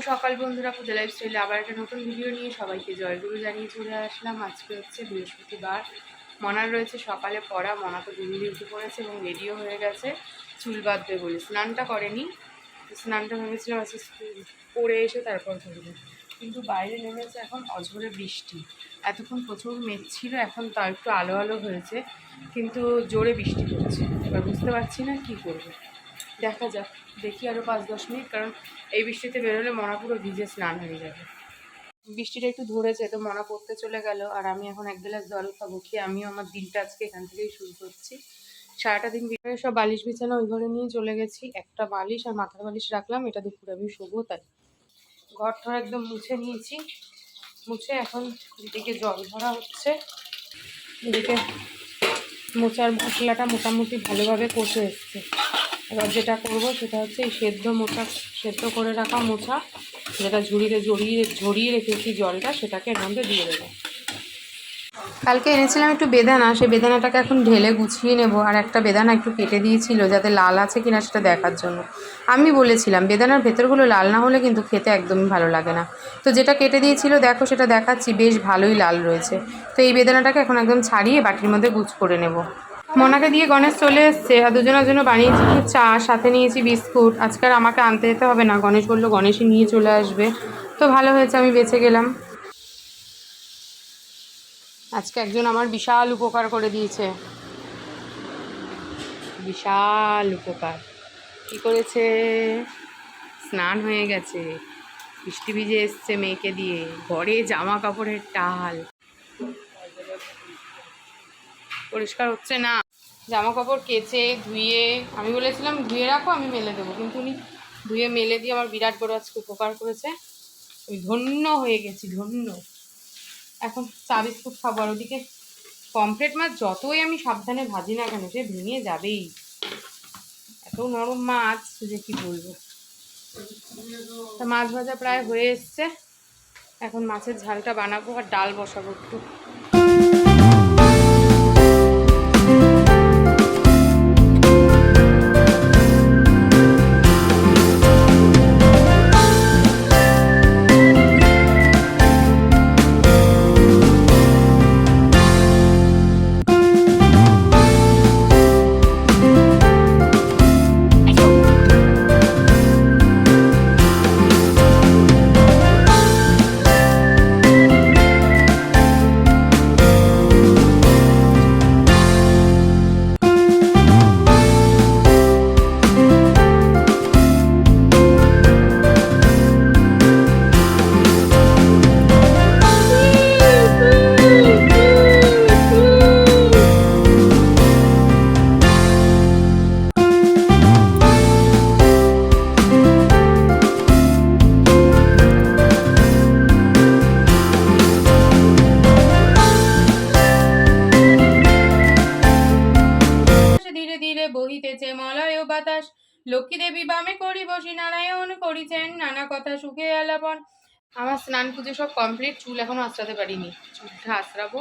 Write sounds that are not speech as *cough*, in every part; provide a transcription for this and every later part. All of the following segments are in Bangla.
সকাল বন্ধুরা পুজো লাইফস্টাইলে আবার একটা নতুন ভিডিও নিয়ে সবাইকে জয়গুরু জানিয়ে চলে আসলাম। আজকে হচ্ছে বৃহস্পতিবার। মনার রয়েছে সকালে পড়া, মনা তো ঘুমিয়ে উঠে পড়েছে এবং রেডিও হয়ে গেছে। চুল বাঁধবে বলে। স্নানটা করেনি। স্নানটা ভেবেছিলাম আজকে স্কুল পড়ে এসে তারপর করবে কিন্তু বাইরে নেমেছে এখন অঝরে বৃষ্টি। এতক্ষণ প্রচুর মেঘ ছিল, এখন তা একটু আলো আলো হয়েছে। কিন্তু জোরে বৃষ্টি পড়ছে। এবার বুঝতে পারছি না কী করবে। দেখা যাক, দেখি আরও পাঁচ দশ মিনিট, কারণ এই বৃষ্টিতে বেরোলে মনা পুরো ভিজে স্নান হয়ে যাবে। বৃষ্টিটা একটু ধরেছে, তো মনা পড়তে চলে গেল, আর আমি এখন এক গ্লাস জল খাব, খেয়ে আমিও আমার দিনটা আজকে এখান থেকেই শুরু করছি। সারাটা দিন বিকালে সব বালিশ বিছানা ওই ঘরে নিয়ে চলে গেছি, একটা বালিশ আর মাথার বালিশ রাখলাম, এটা দুপুরে আমি শোবো, তাই। ঘর ঠর একদম মুছে নিয়েছি, মুছে এখন এদিকে জল ভরা হচ্ছে, এদিকে মোচার মশলাটা মোটামুটি ভালোভাবে কষে এসছে। এবার যেটা করব সেটা হচ্ছে এই সেদ্ধ মোচা, সেদ্ধ করে রাখা মোচা, যেটা ঝুড়িতে জড়িয়ে ঝরিয়ে রেখেছি জলটা, সেটাকে এর মধ্যে দিয়ে দেবো। কালকে এনেছিলাম একটু বেদানা, সেই বেদানাটাকে এখন ঢেলে গুছিয়ে নেব, আর একটা বেদানা একটু কেটে দিয়েছিল, যাতে লাল আছে কিনা সেটা দেখার জন্য। আমি বলেছিলাম, বেদানার ভেতরগুলো লাল না হলে কিন্তু খেতে একদমই ভালো লাগে না। তো যেটা কেটে দিয়েছিল, দেখো সেটা দেখাচ্ছি, বেশ ভালোই লাল রয়েছে। তো এই বেদানাটাকে এখন একদম ছাড়িয়ে বাটির মধ্যে গুছ করে নেব। মনাকে দিয়ে গণেশ চলে এসছে আর দুজনের জন্য বানিয়েছি চা, সাথে নিয়েছি বিস্কুট। আজকাল আমাকে আনতে যেতে হবে না। গণেশ বলল গণেশই নিয়ে চলে আসবে। তো ভালো হয়েছে, আমি বেঁচে গেলাম। আজকে একজন আমার বিশাল উপকার করে দিয়েছে। বিশাল উপকার। কি করেছে? স্নান হয়ে গেছে। বৃষ্টি ভিজে এসছে মেয়েকে দিয়ে। ঘরে জামা কাপড়ের টাল। পরিষ্কার হচ্ছে না। জামা কাপড় কেচে, ধুয়ে, আমি বলেছিলাম ধুয়ে রাখো, আমি মেলে দেবো। কিন্তু উনি ধুয়ে মেলে দিয়ে আমার বিরাট বড় আজকে উপকার করেছে। আমি ধন্য হয়ে গেছি, ধন্য। এখন চা বিস্কুট খাব, আর ওদিকে পমফ্রেট মাছ যতই আমি সাবধানে ভাজি না কেন, সে ভেঙে যাবেই। এত নরম মাছ, যে কি বলব। তা মাছ ভাজা প্রায় হয়ে এসছে। এখন মাছের ঝালটা বানাবো আর ডাল বসাবো একটু। লক্ষ্মী দেবী বামে করি বসি নারায়ণ করিছেন নানা কথা সুখে আলাপন। আমার স্নান পুজো সব কমপ্লিট চুল এখনও আঁচড়াতে পারিনি। চুলটা আঁচড়াবো।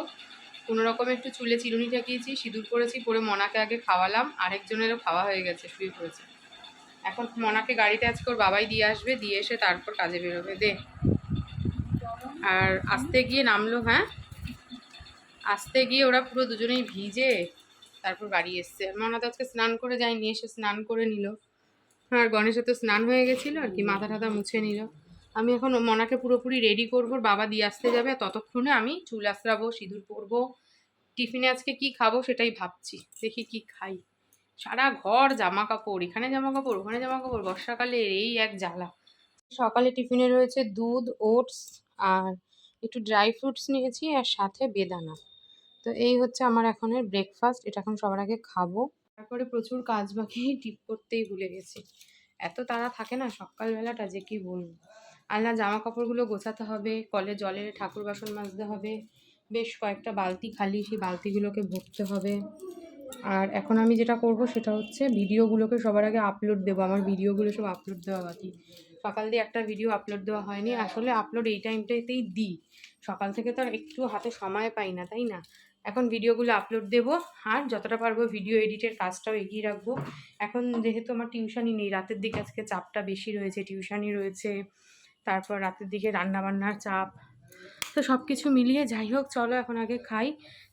কোনো রকম একটু চুলে চিরুনি ঠেকিয়েছি, সিঁদুর করেছি পরে মনাকে আগে খাওয়ালাম, আরেকজনেরও খাওয়া হয়ে গেছে, শুয়ে পড়েছে। এখন মনাকে গাড়িতে আজকে ওর বাবাই দিয়ে আসবে, দিয়ে এসে তারপর কাজে বেরোবে, দে। আর আসতে গিয়ে নামলো হ্যাঁ? আসতে গিয়ে ওরা পুরো দুজনেই ভিজে, তারপর বাড়ি এসছে। মনা তো আজকে স্নান করে যায়নি, এসে স্নান করে নিল। আর গণেশের তো স্নান হয়ে গেছিল, আর কি মাথা টাথা মুছে নিল। আমি এখন মনাকে পুরোপুরি রেডি করব বাবা দিয়ে আসতে যাবে ততক্ষণে আমি চুল আশ্রাবো সিঁদুর পরবো টিফিনে আজকে কি খাব সেটাই ভাবছি, দেখি কি খাই। সারা ঘর জামা কাপড় এখানে জামা কাপড় ওখানে জামা কাপড় বর্ষাকালে এই এক জ্বালা। সকালে টিফিনে রয়েছে দুধ, ওটস, আর একটু ড্রাই ফ্রুটস নিয়েছি, আর সাথে বেদানা। তো এই হচ্ছে আমার এখনের ব্রেকফাস্ট এটা এখন সবার আগে খাব। তারপরে প্রচুর কাজ বাকি *laughs* টিপ করতেই ভুলে গেছি। এত তাড়া থাকে না সকালবেলাটা যে কি বলব? আলনা জামা কাপড়গুলো গোছাতে হবে, কলে জলে ঠাকুর বাসন মাজতে হবে, বেশ কয়েকটা বালতি খালি সেই বালতিগুলোকে ভরতে হবে। আর এখন আমি যেটা করব সেটা হচ্ছে ভিডিওগুলোকে সবার আগে আপলোড দেবো, আমার ভিডিওগুলো সব আপলোড দেওয়া বাকি। সকাল দিয়ে একটা ভিডিও আপলোড দেওয়া হয়নি, আসলে আপলোড এই টাইমটাতেই দিই। সকাল থেকে তো আর একটু হাতে সময় পাই না, তাই না? এখন ভিডিওগুলো আপলোড দেবো। আর যতটা পারব ভিডিও এডিটের কাজটাও এগিয়ে রাখব। এখন যেহেতু আমার টিউশনই নেই, রাতের দিকে আজকে চাপটা বেশি রয়েছে টিউশনই রয়েছে, তারপর রাতের দিকে রান্নাবান্নার চাপ। তো সব কিছু মিলিয়ে যাই হোক, চলো এখন আগে খাই।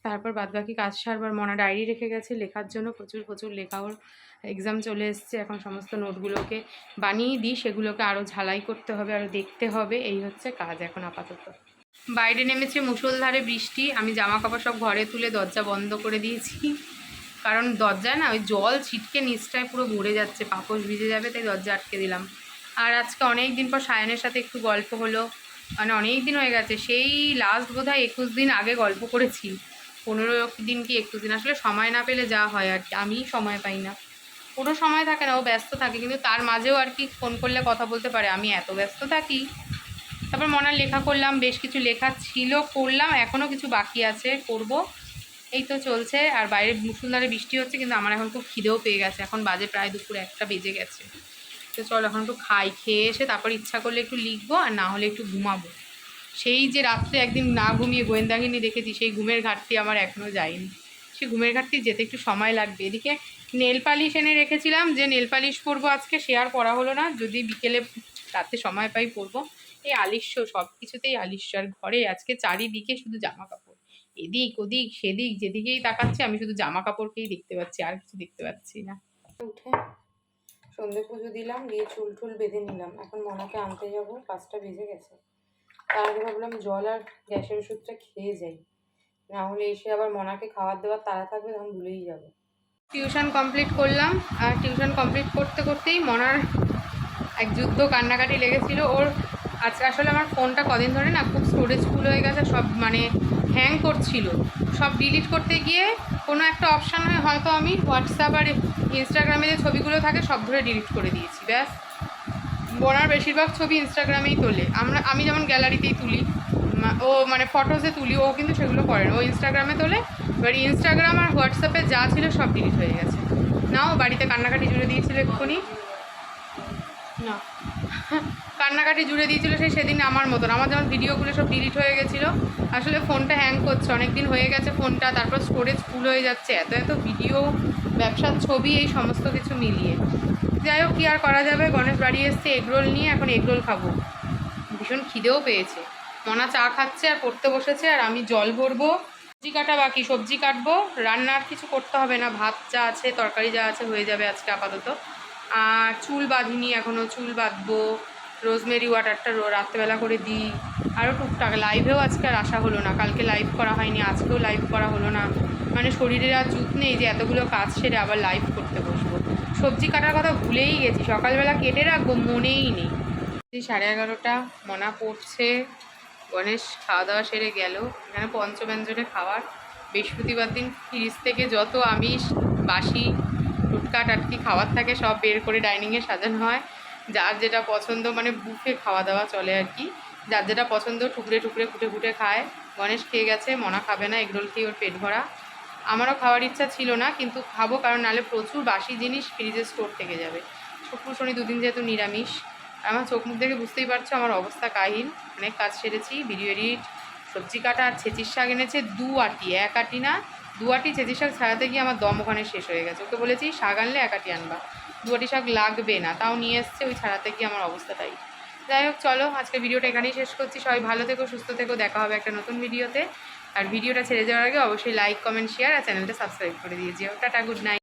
তারপর বাদবাকি কাজ সারবার। মনা ডায়েরি রেখে গেছে, লেখার জন্য প্রচুর প্রচুর লেখা ওর এক্সাম চলে এসছে। এখন সমস্ত নোটগুলোকে বানিয়ে দিই, সেগুলোকে আরও ঝালাই করতে হবে আরও দেখতে হবে। এই হচ্ছে কাজ এখন আপাতত। বাইরে নেমেছে মুষলধারে বৃষ্টি, আমি জামা কাপড় সব ঘরে তুলে দরজা বন্ধ করে দিয়েছি। কারণ দরজায় না ওই জল ছিটকে নিচটায় পুরো ভরে যাচ্ছে, পাপোশ ভিজে যাবে, তাই দরজা আটকে দিলাম। আর আজকে অনেক দিন পর সায়নের সাথে একটু গল্প হলো মানে অনেক দিন হয়ে গেছে, সেই লাস্ট বোধ হয় একুশ দিন আগে গল্প করেছি। পনেরো দিন কি একুশ দিন? আসলে সময় না পেলে যা হয় আর কি, আমি সময় পাই না। কোনো সময় থাকে না, ও ব্যস্ত থাকে, কিন্তু তার মাঝেও আর কি ফোন করলে কথা বলতে পারে। আমি এত ব্যস্ত থাকি তারপর মনার লেখা করলাম, বেশ কিছু লেখা ছিল, করলাম এখনও কিছু বাকি আছে, করব। এই তো চলছে, আর বাইরে মুসুলধারে বৃষ্টি হচ্ছে, কিন্তু আমার এখন খুব খিদেও পেয়ে গেছে। এখন বাজে প্রায় দুপুর একটা বেজে গেছে। তো চল, এখন একটু খাই, খেয়ে এসে তারপর ইচ্ছা করলে একটু লিখব, আর না হলে একটু ঘুমাবো। সেই যে রাত্রে একদিন না ঘুমিয়ে গোয়েন্দাগিনি দেখেছি, সেই ঘুমের ঘাটতি আমার এখনও যায়নি। সেই ঘুমের ঘাটতি যেতে একটু সময় লাগবে। এদিকে নেল পালিশ এনে রেখেছিলাম, যে নেল পালিশ পরবো আজকে, সে আর পরা হলো না। যদি বিকেলে রাতে সময় পাই পরবো। আলিস্য সব কিছুতেই আলিস্য আর ঘরে। আজকে চারিদিকে শুধু জামা কাপড় এদিক ওদিক সেদিক যেদিকেই তাকাচ্ছি আমি শুধু জামা কাপড়কেই দেখতে পাচ্ছি আর কিছু দেখতে পাচ্ছি না। উঠে সন্ধে পুজো দিলাম দিয়ে চুল টুল বেঁধে নিলাম। এখন মনাকে আনতে যাব পাঁচটা বেজে গেছে। তার আগে ভাবলাম জল আর গ্যাসের ওষুধটা খেয়ে যাই। না হলে এসে আবার মনাকে খাবার দেওয়ার তাড়া থাকবে তখন ভুলেই যাব। টিউশন কমপ্লিট করলাম আর টিউশন কমপ্লিট করতে করতেই মনার এক যুদ্ধ কান্নাকাটি লেগেছিল। ওর আজকে আসলে আমার ফোনটা কদিন ধরে না খুব স্টোরেজ ফুল হয়ে গেছে, সব মানে হ্যাং করছিল। সব ডিলিট করতে গিয়ে কোনো একটা অপশান হয়ে, হয়তো আমি হোয়াটসঅ্যাপ আর ইনস্টাগ্রামে যে ছবিগুলো থাকে, সব ধরে ডিলিট করে দিয়েছি, ব্যাস। বোনার বেশিরভাগ ছবি ইনস্টাগ্রামেই তোলে। আমরা, আমি যেমন গ্যালারিতেই তুলি ও মানে ফটোসে তুলি, ও কিন্তু সেগুলো করে না। ও ইনস্টাগ্রামে তোলে, এবার ইনস্টাগ্রাম আর হোয়াটসঅ্যাপে যা ছিল সব ডিলিট হয়ে গেছে। নাও, বাড়িতে কান্নাকাটি জুড়ে দিয়েছিল এক্ষুনি। না কান্নাকাটি জুড়ে দিয়েছিল সেই সেদিন আমার মতন। আমার যেমন ভিডিওগুলো সব ডিলিট হয়ে গেছিল, আসলে ফোনটা হ্যাং করছে অনেক দিন হয়ে গেছে ফোনটা, তারপর স্টোরেজ ফুল হয়ে যাচ্ছে, এত এত ভিডিও ব্যবসার ছবি, এই সমস্ত কিছু মিলিয়ে। যাই হোক, কী আর করা যাবে? গণেশ বাড়ি এসছে এগরোল নিয়ে, এখন এগরোল খাব। ভীষণ খিদেও পেয়েছে। মনা চা খাচ্ছে আর পড়তে বসেছে, আর আমি জল ভরবো। সবজি কাটা বাকি, সবজি কাটবো। রান্নার কিছু করতে হবে না, ভাত যা আছে, তরকারি যা আছে হয়ে যাবে আজকে আপাতত। আর চুল বাঁধিনি এখনও চুল বাঁধবো। রোজমেরি ওয়াটারটা রাত্রেবেলা করে দিই। আরও টুকটাক লাইভেও আজকে আর আসা হলো না। কালকে লাইভ করা হয়নি, আজকেও লাইভ করা হলো না। মানে শরীরের আর জুত নেই যে এতগুলো কাজ সেরে আবার লাইভ করতে বসবো। সবজি কাটার কথা ভুলেই গেছি, সকালবেলা কেটে রাখব, মনেই নেই। সাড়ে এগারোটা, মনা পড়ছে, গণেশ খাওয়া দাওয়া সেরে গেল। এখানে পঞ্চব্যঞ্জনে খাওয়ার। বৃহস্পতিবার দিন ফ্রিজ থেকে যত আমিষ, বাসি টুটকা টাটকি খাবার থাকে, সব বের করে ডাইনিংয়ে সাজানো হয়। যার যেটা পছন্দ মানে বুফে খাওয়া দাওয়া চলে আর কি। যার যেটা পছন্দ, টুকরে টুকরে ফুটে ফুটে খায়। গণেশ খেয়ে গেছে, মনা খাবে না, এগরোল খেয়ে ওর পেট ভরা। আমারও খাওয়ার ইচ্ছা ছিল না, কিন্তু খাব, কারণ নাহলে প্রচুর বাসি জিনিস ফ্রিজে স্টোর থেকে যাবে। শুক্র, শনি দুদিন যেহেতু নিরামিষ। আমার চোখ মুখ দেখে বুঝতেই পারছ আমার অবস্থা কাহিন অনেক কাজ সেরেছি ভিডিও এডিট সবজি কাটা, আর ছেচির শাক এনেছে, দু আটি, এক আটি না দু চেঁচি শাক ছাড়াতে গিয়ে আমার দম ওখানে শেষ হয়ে গেছে। ওকে বলেছি, শাক আনলে একাটি আনবা। দুয়াটি শাক লাগবে না, তাও নিয়ে এসছে, ওই ছাড়াতে গিয়ে আমার অবস্থাটাই যাই হোক, চলো, আজকে ভিডিওটা এখানেই শেষ করছি। সবাই ভালো থেকো, সুস্থ থেকো, দেখা হবে একটা নতুন ভিডিওতে। আর ভিডিওটা ছেড়ে যাওয়ার আগে অবশ্যই লাইক কমেন্ট শেয়ার আর চ্যানেলটা সাবস্ক্রাইব করে দিয়ে যেও। Tata good night